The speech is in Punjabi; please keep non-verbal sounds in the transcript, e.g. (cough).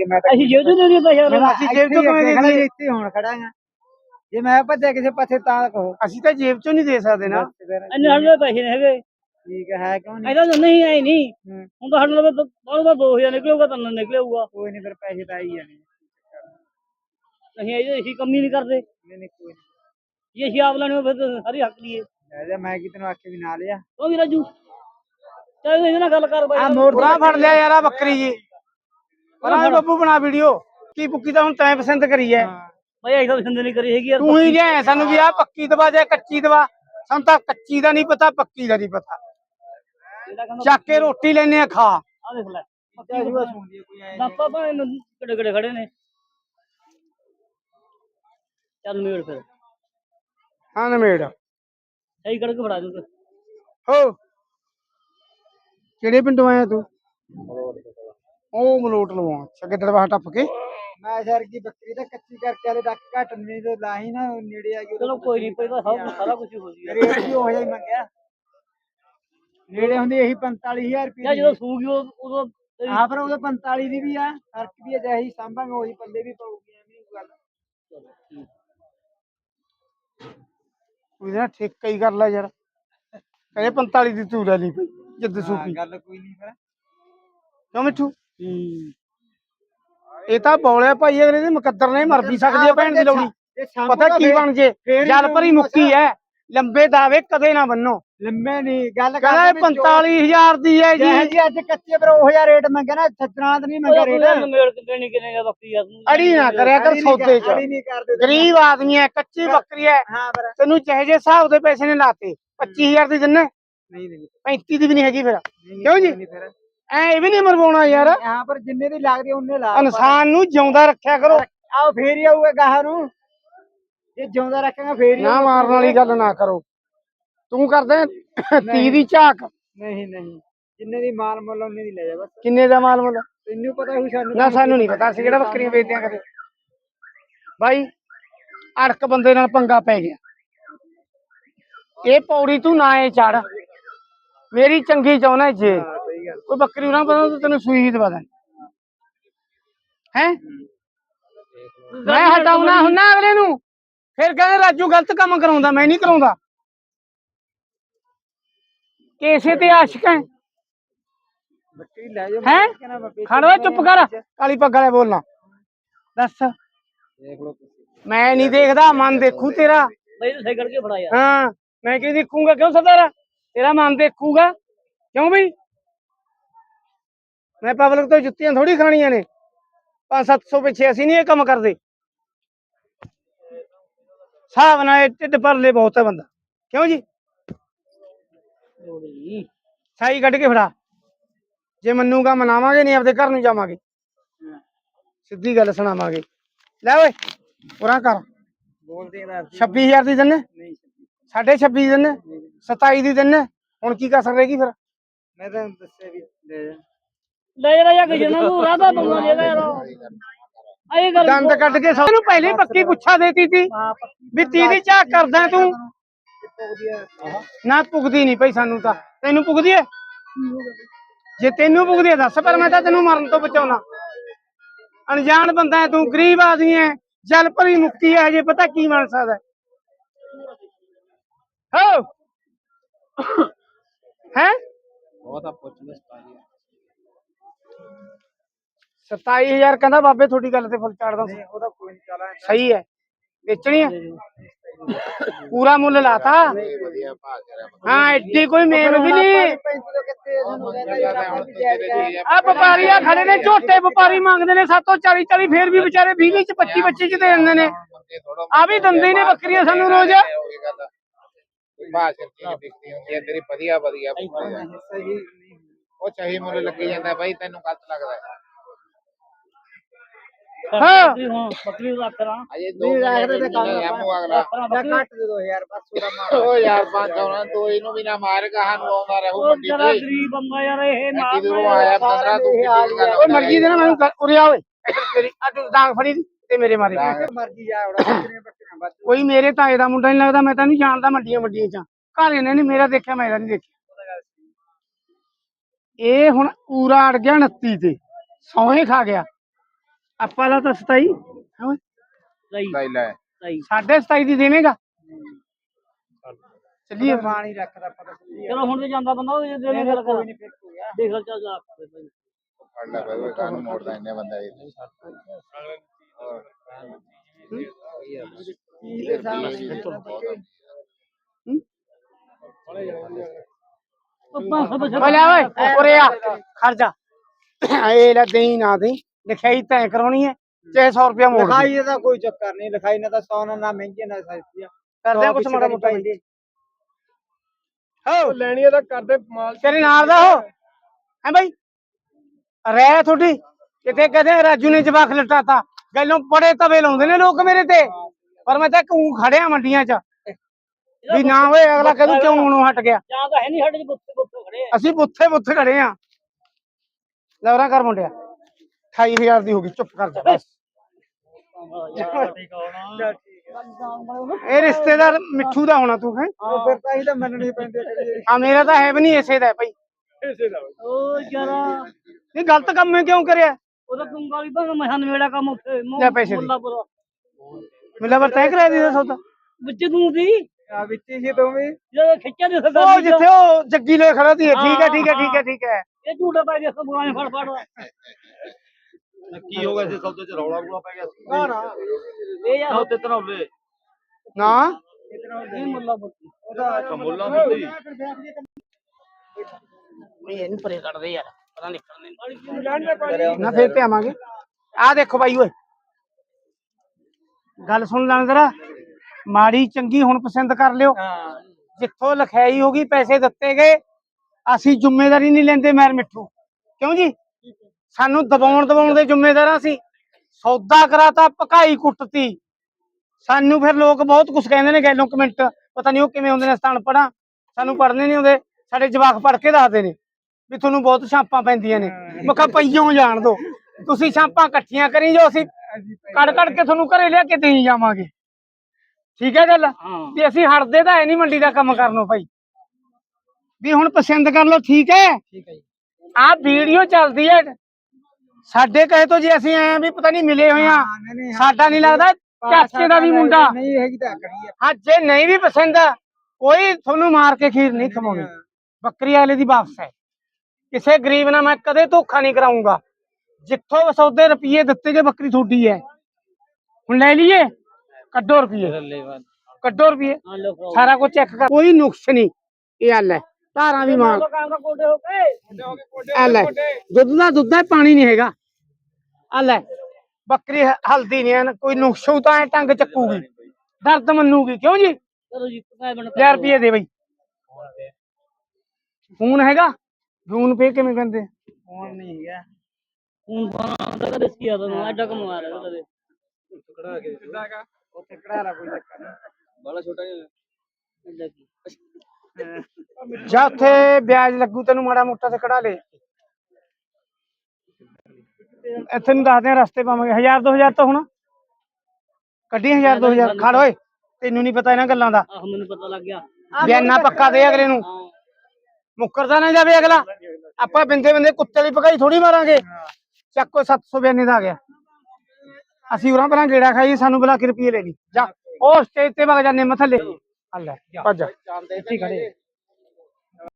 ਅੱਗੇ ਮੈਂ ਤਾਂ ਅਸੀਂ ਜੇ ਦੇ ਯਾਰ ਅਸੀਂ ਜੇਬ ਚੋਂ ਕਿਵੇਂ ਦੇ ਦਈਏ ਇੱਥੇ ਹੁਣ ਖੜਾ ਹਾਂ ਜੇ ਮੈਂ ਭੱਜਿਆ ਕਿਸੇ ਪਾਸੇ ਤਾਂ ਕਹੋ। ਅਸੀਂ ਤਾਂ ਜੇਬ ਚੋਂ ਨਹੀਂ ਦੇ ਸਕਦੇ ਨਾ। ਬਸ ਫਿਰ ਇੰਨੇ ਸਾਡੇ ਕੋਲ ਪੈਸੇ ਨਹੀਂ ਹੈਗੇ। ਠੀਕ ਹੈ ਕਿਉਂ ਨਹੀਂ? ਇਹਦਾ ਤਾਂ ਨਹੀਂ ਆਈ ਨਹੀਂ। ਹੂੰ। ਹੁਣ ਤਾਂ ਸਾਡੇ ਨਾਲ ਬਹੁਤ ਬਹੁਤ 2000 ਨਿਕਲੂਗਾ ਤਾਂ ਨਿਕਲੂਗਾ। ਕੋਈ ਨਹੀਂ ਫਿਰ ਪੈਸੇ ਤਾਂ ਆਈ ਜਾਣੇ। ਅਸੀਂ ਇਹ ਅਸੀਂ ਕੰਮ ਹੀ ਨਹੀਂ ਕਰਦੇ। ਨਹੀਂ ਨਹੀਂ ਕੋਈ ਨਹੀਂ। ਜੇ ਅਸੀਂ ਆਪ ਲੈਣੇ ਫਿਰ ਹੱਕ ਲਈਏ ਲੈ ਮੈਂ ਕੀ ਤੈਨੂੰ ਆਖੇ ਵੀ ਨਾ ਲਿਆ। ਉਹ ਵੀ ਰਾਜੂ ਚੱਲ ਇਹਦੇ ਨਾਲ ਗੱਲ ਕਰ ਬਾਈ। ਆ ਮੋੜ ਪੂਰਾ ਫੜ ਲਿਆ ਯਾਰ ਆ ਬੱਕਰੀ ਜੀ। ਪਰ ਆ ਬੱਬੂ ਬਣਾ ਵੀਡੀਓ। ਕੀ ਪੁੱਕੀ ਤਾਂ ਹੁਣ ਤੈਂ ਪਸੰਦ ਕਰੀ ਐ। ਬਾਈ ਐਸਾ ਪਸੰਦ ਨਹੀਂ ਕਰੀ ਹੈਗੀ ਯਾਰ ਤੂੰ ਹੀ ਲਿਆ ਸਾਨੂੰ ਵੀ ਆ ਪੱਕੀ ਦਵਾ ਜਾਂ ਕੱਚੀ ਦਵਾ। ਸਾਨੂੰ ਤਾਂ ਕੱਚੀ ਦਾ ਨਹੀਂ ਪਤਾ ਪੱਕੀ ਦਾ ਨਹੀਂ ਪਤਾ। ਚੱਕ ਕੇ ਰੋਟੀ ਲੈਨੇ ਆ ਖਾ। ਆ ਦੇਖ ਲੈ ਪੱਕੀ ਜੂਆ ਸੁਣਦੀ ਹੈ ਕੋਈ ਐ ਦਾਪਾ ਭਾਵੇਂ ਕਿਹੜੇ ਕਿਹੜੇ ਖੜੇ ਨੇ। ਚੱਲ ਮੇੜ ਫਿਰ। ਹਾਂ ਨਮੇੜ ਸਹੀ ਕੜਕ ਫੜਾ ਦੂੰਗਾ ਹੋ। ਕਿਹੜੇ ਪਿੰਡੋਂ ਆਇਆ ਤੂੰ? ਉਹ ਮਲੋਟ ਲਵਾਂ ਅੱਛਾ ਗਿੱਦੜ ਬਾਹ ਟੱਪ ਕੇ। ਮੈਂ ਸਰ ਕੀ ਬੱਕਰੀ ਤਾਂ ਕੱਚੀ ਕਰਕੇ ਵਾਲੇ ਡੱਕ ਘੱਟ ਨਹੀਂ ਤੇ ਲਾਹੀ ਨਾ ਨੇੜੇ ਆ ਗਈ ਚਲੋ ਕੋਈ ਨਹੀਂ ਪਹਿਲਾਂ ਸਭ ਸਾਰਾ ਕੁਝ ਹੋ ਜੂਗਾ ਰੇਟ ਵੀ ਉਹ ਜਿਹਾ ਹੀ ਮੰਗਿਆ। ਨੇੜੇ ਹੁੰਦੀ ਇਹੀ 45000 ਰੁਪਏ ਜਾਂ ਜਦੋਂ ਸੂਗੀ ਉਦੋਂ ਹਾਂ ਪਰ ਉਹਦੇ 45 ਦੀ ਵੀ ਆ ਫ਼ਰਕ ਵੀ ਹੈ ਜਿਹੀ ਸਾਂਭਾਂਗੇ ਉਹੀ ਪੱਲੇ ਵੀ ਪਊਗੀ ਐਵੇਂ ਨਹੀਂ ਗੱਲ। ਉਹਦੇ ਨਾਲ ਠੇਕਾ ਹੀ ਕਰ ਲੈ ਯਾਰ। ਕਹਿੰਦੇ 45 ਦੀ ਤੂੰ ਲੈ ਲਈ ਪਈ ਜਿੱਦ ਸੂਪੀ ਗੱਲ ਕੋਈ ਨਹੀਂ ਫਿਰ। ਕਿਉਂ ਮਿੱਠੂ? ਇਹ ਤਾਂ ਬੌਲਿਆ ਭਾਈ ਅਗਲੇ ਦੇ ਮੁਕੱਦਰ ਨੇ ਮਰ ਵੀ ਸਕਦੀ ਹੈ ਭੈਣ ਦੀ ਲੋੜੀ ਪਤਾ ਕੀ ਬਣ ਜੇ? ਹੀ ਜਲ ਭਰੀ ਮੁੱਕੀ ਐ। ਲੰਬੇ ਦਾਵੇ ਕਦੇ ਨਾ ਬੰਨੋ। ਲੰਮੇ ਨਹੀਂ ਗੱਲ ਇਹ 45000 ਦੀ ਹੈ ਜੀ। ਜੀ ਅੱਜ ਕੱਚੇ ਪਰ ਉਹ ਜਿਹਾ ਰੇਟ ਮੰਗਿਆ ਨਾ ਸੱਜਣਾ ਤਾਂ ਨਹੀਂ ਮੰਗਿਆ ਰੇਟ। ਮੇੜ ਕਿੰਨੇ ਕਿੰਨੇ ਅੜੀ ਨਾ ਕਰਿਆ ਕਰ ਸੌਦੇ ਚ। ਗਰੀਬ ਆਦਮੀ ਐ ਕੱਚੀ ਬੱਕਰੀ ਐ। ਹਾਂ ਤੈਨੂੰ ਜਿਹੇ ਜੇ ਹਿਸਾਬ ਦੇ ਪੈਸੇ ਨੇ ਲਾਤੇ 25000 ਦੀ ਦਿੰਨੇ। ਨਹੀਂ ਨਹੀਂ। 35 ਦੀ ਵੀ ਨਹੀਂ ਹੈਗੀ ਫਿਰ। ਕਿਉਂ ਜੀ? ਐ ਵੀ ਨਹੀਂ ਮਰਵਾਉਣਾ ਯਾਰ। ਹਾਂ ਪਰ ਜਿੰਨੇ ਦੀ ਲੱਗਦੀ ਉਹਨੇ ਲਾ ਇਨਸਾਨ ਨੂੰ ਜਿਉਂਦਾ ਰੱਖਿਆ ਕਰੋ। ਆਓ ਫੇਰ ਹੀ ਆਊਗਾ ਗਾਹ ਨੂੰ। ਜੇ ਜਿਉਂਦਾ ਰੱਖਾਂਗਾ ਫੇਰ ਹੀ ਨਾ। ਮਾਰਨ ਵਾਲੀ ਗੱਲ ਨਾ ਕਰੋ। ਤੂੰ ਕਰਦਾ 30 ਦੀ ਝਾਕ। ਨਹੀਂ ਨਹੀਂ। ਜਿੰਨੇ ਦੀ ਮਾਲ ਮੁੱਲ ਉਹਨੇ ਦੀ ਲੈ ਜਾ ਬਸ। ਕਿੰਨੇ ਦਾ ਮਾਲ ਮੁੱਲ? ਤੈਨੂੰ ਪਤਾ ਹੋਊ ਸਾਨੂੰ ਨਾ ਸਾਨੂੰ ਨਹੀਂ ਪਤਾ। ਅਸੀਂ ਕਿਹੜਾ ਬੱਕਰੀਆਂ ਵੇਚਦੇ ਆ ਕਦੇ? ਬਾਈ ਅੜਕ ਬੰਦੇ ਨਾਲ ਪੰਗਾ ਪੈ ਗਿਆ। ਇਹ ਪੌੜੀ ਤੂੰ ਨਾ ਏ ਚੜ ਮੇਰੀ ਚੰਗੀ ਚਾਹੁੰਦਾ ਜੇ ਹਾਂ, ਸਹੀ ਗੱਲ। ਕੋਈ ਬੱਕਰੀ ਉਹਨਾਂ ਪਤਾ ਤਾਂ ਤੈਨੂੰ ਸੂਈ ਹੀ ਦਵਾ ਦਾਂ ਹੈ? ਮੈਂ ਹਟਾਉਣਾ ਹੁੰਨਾ ਅਗਲੇ ਨੂੰ। ਫਿਰ ਕਹਿੰਦੇ ਰਾਜੂ ਗਲਤ ਕੰਮ ਕਰਾਉਂਦਾ ਮੈਂ ਨਹੀਂ ਕਰਾਉਂਦਾ। ਕੇਸੇ ਤੇ ਆਸ਼ਕ ਹੈ। ਬੱਕਰੀ ਲੈ ਜਾ ਹੈਂ? ਚੁੱਪ ਕਰ। ਕਾਲੀ ਪੱਗ ਵਾਲੇ ਬੋਲਣਾ। ਦੱਸ। ਦੇਖ ਮੈਂ ਨਹੀਂ ਦੇਖਦਾ ਮਨ ਦੇਖੂ ਤੇਰਾ। ਬਈ ਤੂੰ ਸਹੀ ਕੜਕੇ ਫੜਾ ਯਾਰ। ਹਾਂ ਮੈਂ ਕੀ ਦੇਖੂੰਗਾ ਕਿਉਂ ਸਰਦਾਰਾ? ਤੇਰਾ ਮਨ ਦੇਖੂਗਾ। ਕਿਉਂ ਬਈ? ਮੈਂ ਪਬਲਿਕ ਤੋਂ ਜੁੱਤੀਆਂ ਥੋੜੀ ਖਾਣੀਆਂ ਨੇ। 5-700 ਪਿੱਛੇ ਅਸੀਂ ਨਹੀਂ ਇਹ ਕੰਮ ਕਰਦੇ। ਹਿਸਾਬ ਨਾਲ ਢਿੱਡ ਭਰਲੇ ਬਹੁਤ ਹੈ ਬੰਦਾ। ਕਿਉਂ ਜੀ? ਸਾਈ ਕੱਢ ਕੇ ਫੜਾ। ਜੇ ਮੰਨੂਗਾ ਮਨਾਵਾਂਗੇ ਨਹੀਂ ਆਪਦੇ ਘਰ ਨੂੰ ਜਾਵਾਂਗੇ। ਸਿੱਧੀ ਗੱਲ ਸੁਣਾਵਾਂਗੇ। ਲੈ ਓਏ ਪੂਰਾ ਕਰ। ਬੋਲਦੇ ਨਾ 26000 ਦੀ ਦਿੰਨੇ? ਨਹੀਂ ਸਾਢੇ 26 ਦੀ ਦਿੰਨੇ? 27 ਦੀ ਦਿੰਨੇ? ਹੁਣ ਕੀ ਕਰ ਸਕੇਗੀ ਫਿਰ? ਮੈਂ ਤਾਂ ਦੱਸਿਆ ਵੀ ਲੈ ਜਾ। ਲੈ ਜਾ ਲੈ ਜਾ ਕਿ ਜਨਾ ਤੂੰ ਰਾਦਾ ਬੰਗਾ ਲੈ ਯਾਰ। ਆਏ ਗੱਲ ਦੰਦ ਕੱਢ ਕੇ ਸਭ ਨੂੰ ਪਹਿਲੇ ਪੱਕੀ ਪੁੱਛਾ ਦੇਤੀ ਸੀ। ਹਾਂ ਪੱਕੀ ਵੀ 30 ਦੀ ਝਾਕ ਕਰਦਾ ਤੂੰ। ਵਧੀਆ? ਨਾ ਪੁੱਗਦੀ ਨਹੀਂ ਭਾਈ ਸਾਨੂੰ ਤਾਂ। ਤੈਨੂੰ ਪੁੱਗਦੀ ਐ? ਜੇ ਤੈਨੂੰ ਪੁੱਗਦੀ ਐ ਦੱਸ ਪਰ ਮੈਂ ਤਾਂ ਤੈਨੂੰ ਮਰਨ ਤੋਂ ਬਚਾਉਣਾ। ਅਣਜਾਣ ਬੰਦਾ ਹੈ ਤੂੰ ਗਰੀਬ ਆਦਮੀ ਐ। ਜਲ ਭਰੀ ਮੁਕਤੀ ਐ ਹਜੇ ਪਤਾ ਕੀ ਬਣ ਸਕਦਾ ਹੈ! ਹੋ? ਹੈ ਉਹ ਤਾਂ ਪੁੱਛ ਲੈ 27000 ਕਹਿੰਦਾ ਬਾਬੇ ਤੁਹਾਡੀ ਗੱਲ ਤੇ ਫੁੱਲ ਚਾੜਦਾ ਨਹੀਂ ਉਹਦਾ ਕੋਈ ਨਹੀਂ ਚਲਾ ਸਹੀ ਹੈ। ਵੇਚਣੀ ਹੈ ਪੂਰਾ ਮੁੱਲ ਲਾਤਾ? ਵਧੀਆ ਭਾਅ ਕਰਿਆ ਹਾਂ ਐਡੀ ਕੋਈ ਮੇਨ ਵੀ ਨਹੀਂ। ਆ ਵਪਾਰੀ ਆ ਖੜੇ ਨੇ ਝੋਟੇ ਵਪਾਰੀ ਮੰਗਦੇ ਨੇ 740 40 ਫੇਰ ਵੀ ਵਿਚਾਰੇ 20 ਚ 25 25 ਚ ਦੇ ਦਿੰਦੇ ਨੇ। ਆ ਵੀ ਦੰਦੇ ਨੇ ਬੱਕਰੀਆਂ ਸਾਨੂੰ ਰੋਜ਼। ਬਾਹਰ ਚਰਚੀ ਦਿਖਦੀ ਹੁੰਦੀ ਹੈ ਤੇਰੀ ਵਧੀਆ ਵਧੀਆ ਸਹੀ। ਉਹ ਚਾਹੀ ਮੁੱਲ ਲੱਗੀ ਜਾਂਦਾ ਬਾਈ ਤੈਨੂੰ ਗਲਤ ਲੱਗਦਾ ਹੈ। ਹਾਂ। ਬੱਕਰੀ ਦਾ ਕਰਾਂ ਅਜੇ ਦੋ ਨਹੀਂ, ਮਹੀਨੇ ਰੱਖਦੇ ਤੇ ਕੰਮ ਨਹੀਂ ਐਮੂ ਅਗਲਾ। ਜਾਂ ਘੱਟ ਦੇ ਦੋ ਯਾਰ ਬਸ ਉਹਦਾ ਮਾਰ। (laughs) ਉਹ ਯਾਰ ਪੰਜ ਆਉਣਾ ਤੂੰ ਇਹਨੂੰ ਵੀ ਨਾ ਮਾਰ ਕਹਾਂ ਨੂੰ ਆਉਂਦਾ ਰਹੂ ਉਹ ਮੰਡੀ ਜਰਾ ਤੇ? ਗਰੀਬ ਬੰਦਾ ਯਾਰ ਇਹ ਮਾਰ ਕਿਧਰੋਂ ਆਇਆ ਬੰਦਾ ਤੂੰ ਕਿੱਥੇ ਗੱਲ ਓਏ ਮਰਜ਼ੀ ਦੇ ਨਾ ਮੈਨੂੰ ਗੱਲ- ਉਰੇ ਆ ਓਏ। ਇੱਧਰ ਤੇਰੀ ਆ ਤੂੰ ਡਾਂਗ ਫੜੀ ਦੀ ਤੇ ਮੇਰੇ ਮਾਰੇ ਮਰਜ਼ੀ ਜਾ ਉਹਦਾ ਬੱਕਰੀਆਂ ਬੱਕਰੀਆਂ ਵੱਧ ਕੋਈ ਮੇਰੇ ਤਾਏ ਦਾ ਮੁੰਡਾ ਨਹੀਂ ਲੱਗਦਾ ਮੈਂ ਤਾਂ ਨਹੀਂ ਜਾਣਦਾ ਮੰਡੀਆਂ ਮੰਡੀਆਂ ਚ। ਘਰ ਇਹਨੇ ਨਹੀਂ ਮੇਰਾ ਦੇਖਿਆ ਮੈਂ ਇਹਦਾ ਨਹੀਂ ਦੇਖਿਆ। ਇਹ ਹੁਣ ਪੂਰਾ ਅੜ ਗਿਆ 29 ਤੇ ਸੌਵੇਂ ਖਾ ਗਿਆ। ਆਪਾਂ ਦਾ ਤਾਂ 27 ਹਾਂ? ਸਹੀ ਲੈ ਲੈ। ਸਹੀ ਸਾਢੇ 27 ਦੀ ਦੇਵੇਂਗਾ? ਚੱਲੀਏ ਪਾਣੀ ਰੱਖਦਾ ਪਤਾ ਚਲੋ ਹੁਣ ਤੇ ਜਾਂਦਾ ਬੰਦਾ ਉਹ ਦੇ ਦੇ ਗੱਲ ਕਰ ਕੋਈ ਨਹੀਂ ਫਿਕਸ ਹੋ ਗਿਆ ਦੇਖ ਲੈ ਚੱਲ ਜਾ ਫੜ ਲੈ ਬਈ ਕਾਨੂੰ ਮੋੜਦਾ ਇੰਨੇ ਬੰਦਾ ਇਹ ਇਹਦੇ ਸਾਹਮਣੇ ਪੱਪਾ ਸਭ ਸਭ ਓ ਲੈ ਓਏ ਉਰੇ ਆ। ਖੜ ਜਾ। ਇਹ ਲੈ ਦੇਈ ਨਾ ਦੇਈ। ਲਿਖਾਈ ਤੈਂ ਕਰਾਉਣੀ ਹੈ ਚਾਹੇ 100 ਰੁਪਇਆ ਮੋੜ ਦੇ। ਲਿਖਾਈ ਦਾ ਕੋਈ ਚੱਕਰ ਨਹੀਂ। ਲਿਖਾਈ ਨਾ ਤਾਂ 100 ਨਾ ਮਹਿੰਗੀ ਨਾ ਸਸਤੀ ਆ। ਕਰਦੇ ਆ ਕੁਛ ਸੌ ਮਾੜਾ ਪਿੱਛੇ ਮੋਟਾ ਪੈਂਦੀ। ਹੋ। ਲੈਣੀ ਆ ਤਾਂ ਕਰਦੇ ਮਾਲ। ਤੇਰੇ ਨਾਲ ਦਾ ਹੋ ਹੈ ਬਈ? ਰਹਿ ਤੁਹਾਡੀ। ਕਿਤੇ ਕਦੇ ਰਾਜੂ ਨੇ ਜਵਾਕ ਲਟਾਤਾ। ਗੱਲੋਂ ਬੜੇ ਤਵੇ ਲਾਉਂਦੇ ਨੇ ਲੋਕ ਮੇਰੇ ਤੇ। ਪਰ ਮੈਂ ਤਾਂ ਕੂੰ ਖੜਿਆ ਮੰਡੀਆਂ 'ਚ। ਵੀ ਨਾ ਓਏ ਅਗਲਾ ਕਹਦੂ ਕਿਉਂ ਹੁਣ ਹਟ ਗਿਆ? ਜਾਂ ਤਾਂ ਹੈ ਨਹੀਂ ਸਾਡੇ ਬੁੱਥੇ ਬੁੱਥੇ ਖੜੇ ਆ। ਅਸੀਂ ਬੁੱਥੇ ਬੁੱਥੇ ਖੜੇ ਆ। ਲਵਰਾ ਕਰ ਮੁੰਡਿਆ। 28000 ਦੀ ਹੋ ਗਈ ਚੁੱਪ ਕਰ ਜਾ ਬਸ। ਇਹ ਰਿਸ਼ਤੇਦਾਰ ਮਿੱਠੂ ਦਾ ਹੋਣਾ ਤੂੰ ਹੈ? ਫਿਰ ਤਾਂ ਤਾਂ ਮੰਨਣੀ ਪੈਂਦੀ ਆ ਮੇਰਾ ਤਾਂ ਹੈ ਵੀ ਨਹੀਂ ਇਸੇ ਦਾ ਭਾਈ। ਓ ਯਾਰਾ। ਇਹ ਗਲਤ ਕੰਮ ਕਿਉਂ ਕਰਿਆ? ਉਹਦਾ ਕੰਗਾਲੀ ਭਾਵੇਂ ਮਹਾਂ ਨਵੇੜਾ ਕੰਮ ਉੱਥੇ ਲੈ ਪੈਸੇ ਦੇ। ਮੁੱਲਾਪੁਰਾ। ਮਿਲਾ ਵਰ ਤੈਅ ਕਰਾਇਆ ਦੀ ਦਾ ਸੌਦਾ? ਵਿੱਚ ਤੂੰ ਦੀ। ਆ ਵਿੱਚ ਹੀ ਤੂੰ ਵੀ ਜਦੋਂ ਖਿੱਚਿਆ ਦੇ ਸਕਦਾ ਉਹ ਜਿੱਥੇ ਉਹ ਜੱਗੀ ਲੈ ਖੜਾ ਸੀ। ਠੀਕ ਹੈ ਠੀਕ ਹੈ ਠੀਕ ਹੈ ਠੀਕ ਹੈ। ਇਹ ਝੂਟਾ ਪੈ ਗਿਆ ਸਬੂਆਂ ਫੜ ਫੜ। ਕੀ ਹੋ ਗਿਆ ਸੀ ਸੌਦੇ ਚ ਰੌਲਾ ਰੂਲਾ ਪੈ ਗਿਆ? ਸੀ ਨਾ ਨਾ। ਇਹ ਯਾਰ ਉੱਤੇ ਧਰੌਲੇ ਨਾ। ਇਹ ਮੁੱਲਾਪੁਰਾ ਉਹਦਾ ਮੁੱਲਾਂ ਦਿੱਤੀ ਨਹੀਂ ਇਹਨੂੰ ਪਰੇ ਕੱਢਦੇ ਯਾਰ ਪਤਾ ਨਿਕਲਣੇ ਨਾ ਫੇਰ ਤੇ ਆਵਾਂਗੇ ਆ ਦੇਖੋ ਬਾਈ ਓਏ। ਗੱਲ ਸੁਣ ਲੈਣ ਜ਼ਰਾ। ਮਾੜੀ ਚੰਗੀ ਹੁਣ ਪਸੰਦ ਕਰ ਲਿਓ। ਹਾਂ। ਜਿੱਥੋਂ ਲਿਖਾਈ ਹੋਗੀ ਪੈਸੇ ਦਿੱਤੇ ਗਏ ਅਸੀਂ ਜ਼ਿੰਮੇਵਾਰੀ ਨਹੀਂ ਲੈਂਦੇ ਮੈਰ ਮਿੱਠੂ। ਕਿਉਂ ਜੀ? ਸਾਨੂੰ ਦਬਾਉਣ ਦਬਾਉਣ ਦੇ ਜ਼ਿੰਮੇਦਾਰ ਅਸੀਂ ਸੌਦਾ ਕਰਾਤਾ ਭਕਾਈ ਕੁੱਟਤੀ। ਸਾਨੂੰ ਫਿਰ ਲੋਕ ਬਹੁਤ ਕੁਝ ਕਹਿੰਦੇ ਨੇ ਗੈਲੋਂ ਕਮੈਂਟ ਪਤਾ ਨਹੀਂ ਉਹ ਕਿਵੇਂ ਹੁੰਦੇ ਨੇ ਸਥਾਨ ਪੜਾਂ ਸਾਨੂੰ ਪੜ੍ਹਨੇ ਨਹੀਂ ਆਉਂਦੇ। ਸਾਡੇ ਜਵਾਕ ਪੜ੍ਹ ਕੇ ਦੱਸਦੇ ਨੇ ਵੀ ਤੁਹਾਨੂੰ ਬਹੁਤ ਛਾਪਾਂ ਪੈਂਦੀਆਂ ਨੇ। ਮੈਂ ਕਿਹਾ ਪਈਓ ਜਾਣ ਦੋ। ਤੁਸੀਂ ਛਾਪਾਂ ਇਕੱਠੀਆਂ ਕਰੀ ਜੋ ਅਸੀਂ ਕੱਢ ਕੱਢ ਕੇ ਤੁਹਾਨੂੰ ਘਰੇ ਲਿਆ ਕੇ ਦੇਈ ਜਾਵਾਂਗੇ। ਠੀਕ ਹੈ ਗੱਲ? ਹਾਂ। ਵੀ ਅਸੀਂ ਹਟਦੇ ਤਾਂ ਹੈ ਨਹੀਂ ਮੰਡੀ ਦਾ ਕੰਮ ਕਰਨੋਂ ਭਾਈ। ਵੀ ਹੁਣ ਪਸੰਦ ਕਰ ਲਓ ਠੀਕ ਹੈ? ਠੀਕ ਹੈ ਜੀ। ਆਹ ਵੀਡੀਓ ਚੱਲਦੀ ਹੈ। ਸਾਡੇ ਕਹੇ ਤੋਂ ਜੇ ਅਸੀਂ ਆਏ ਆ ਵੀ ਪਤਾ ਨਹੀਂ ਮਿਲੇ ਹੋਏ ਆ। ਨਹੀਂ ਨਹੀਂ ਸਾਡਾ ਨਹੀਂ ਲੱਗਦਾ ਚਾਚੇ ਦਾ ਵੀ ਮੁੰਡਾ। ਨਹੀਂ ਹੈਗੀ ਤਾਂ ਕਰੀ ਆ। ਹਾਂ ਜੇ ਨਹੀਂ ਵੀ ਪਸੰਦ ਕੋਈ ਤੁਹਾਨੂੰ ਮਾਰ ਕੇ ਖੀਰ ਨਹੀਂ ਖਵਾਉਣੀ। ਬੱਕਰੀ ਵਾਲੇ ਦੀ ਵਾਪਸ ਹੈ। ਕਿਸੇ ਗਰੀਬ ਨਾਲ ਮੈਂ ਕਦੇ ਧੋਖਾ ਨਹੀਂ ਕਰਾਉਂਗਾ ਜਿੱਥੋਂ ਸੌਦੇ ਰੁਪਏ ਦਿੱਤੇ ਗਏ ਬੱਕਰੀ ਤੁਹਾਡੀ ਹੈ। ਹੁਣ ਲੈ ਲਈਏ। ਕੱਢੋ ਰੁਪਏ ਕੱਢੋ ਰੁਪਏ ਹਾਂ ਲੋ ਫਰੋ ਸਾਰਾ ਕੁਝ ਚੈੱਕ ਕਰ ਕੋਈ ਨੁਕਸ ਨਹੀਂ ਇਹ ਹੱਲ ਹੈ ਧਾਰਾਂ ਵੀ ਮਾਰ ਕਾਂਗਾ ਕੋਡੇ ਹੋ ਕੇ ਹੱਲ ਹੈ ਦੁੱਧ ਦਾ ਦੁੱਧ ਹੈ ਪਾਣੀ ਨਹੀਂ ਹੈਗਾ ਹੱਲ ਹੈ ਬੱਕਰੀ ਹ- ਹਲਦੀ ਨਹੀਂ ਹੈ ਕੋਈ ਨੁਕਸ ਹੋਊ ਤਾਂ ਐ ਟੰਗ ਚੱਕੂਗੀ ਦਰਦ ਮੰਨੂਗੀ ਕਿਉਂ ਜੀ ਚਲੋ ਜੀ ਪੈ ਬਣ 1000 ਰੁਪਏ ਦੇ ਬਈ ਫੋਨ ਹੈਗਾ ਫੋਨ ਪੇ ਕਿਵੇਂ ਕਹਿੰਦੇ ਫੋਨ ਨਹੀਂ ਹੈਗਾ ਹੁਣ ਬਾਣਾ ਦਾ ਰਿਸਕੀ ਆ ਤੁਹਾਨੂੰ ਐਡਾ ਕਮਾ ਰਿਹਾ ਉਹਦੇ ਉੱਥੇ ਕਢਾ ਲਾ ਕੋਈ ਚੱਕਰ ਛੋਟਾ ਜਿਹਾ। ਜਾਂ ਉੱਥੇ ਵਿਆਜ ਲੱਗੂ ਤੈਨੂੰ ਮਾੜਾ ਮੋਟਾ ਤੇ ਕਢਾ ਲੈ। ਇੱਥੇ ਨੂੰ ਦੱਸਦੇ ਆ ਰਸਤੇ ਪਾਵਾਂਗੇ। 1000 2000 ਤਾਂ ਹੁਣ। ਕੱਢੀ 1000 2000 ਖੜ ਓਏ। ਤੈਨੂੰ ਨਹੀਂ ਪਤਾ ਇਹਨਾਂ ਗੱਲਾਂ ਦਾ। ਆਹ ਮੈਨੂੰ ਪਤਾ ਲੱਗ ਗਿਆ। ਬਿਆਨਾ ਪੱਕਾ ਦੇ ਅਗਲੇ ਨੂੰ। ਮੁੱਕਰਦਾ ਨਾ ਜਾਵੇ ਅਗਲਾ। ਆਪਾਂ ਬਿੰਦੇ ਬਿੰਦੇ ਕੁੱਤੇ ਦੀ ਭਗਾਈ ਥੋੜੀ ਮਾਰਾਂਗੇ। ਚੱਕੋ 700 ਬਿਆਨੇ ਦਾ ਆ ਗਿਆ। ਅਸੀਂ ਉਰਾਂ ਪਰਾਂ ਗੇੜਾ ਖਾਈ ਸਾਨੂੰ ਬੁਲਾ ਕੇ ਰੁਪਏ ਲੈ ਲਈ। ਜਾ ਉਹ ਸਟੇਜ ਤੇ ਵਗ ਜਾਂਦੇ ਮਥੱਲੇ ਹੱਲ ਭੱਜ ਜਾ। ਜਾਂਦੇ ਇੱਥੇ ਖੜੇ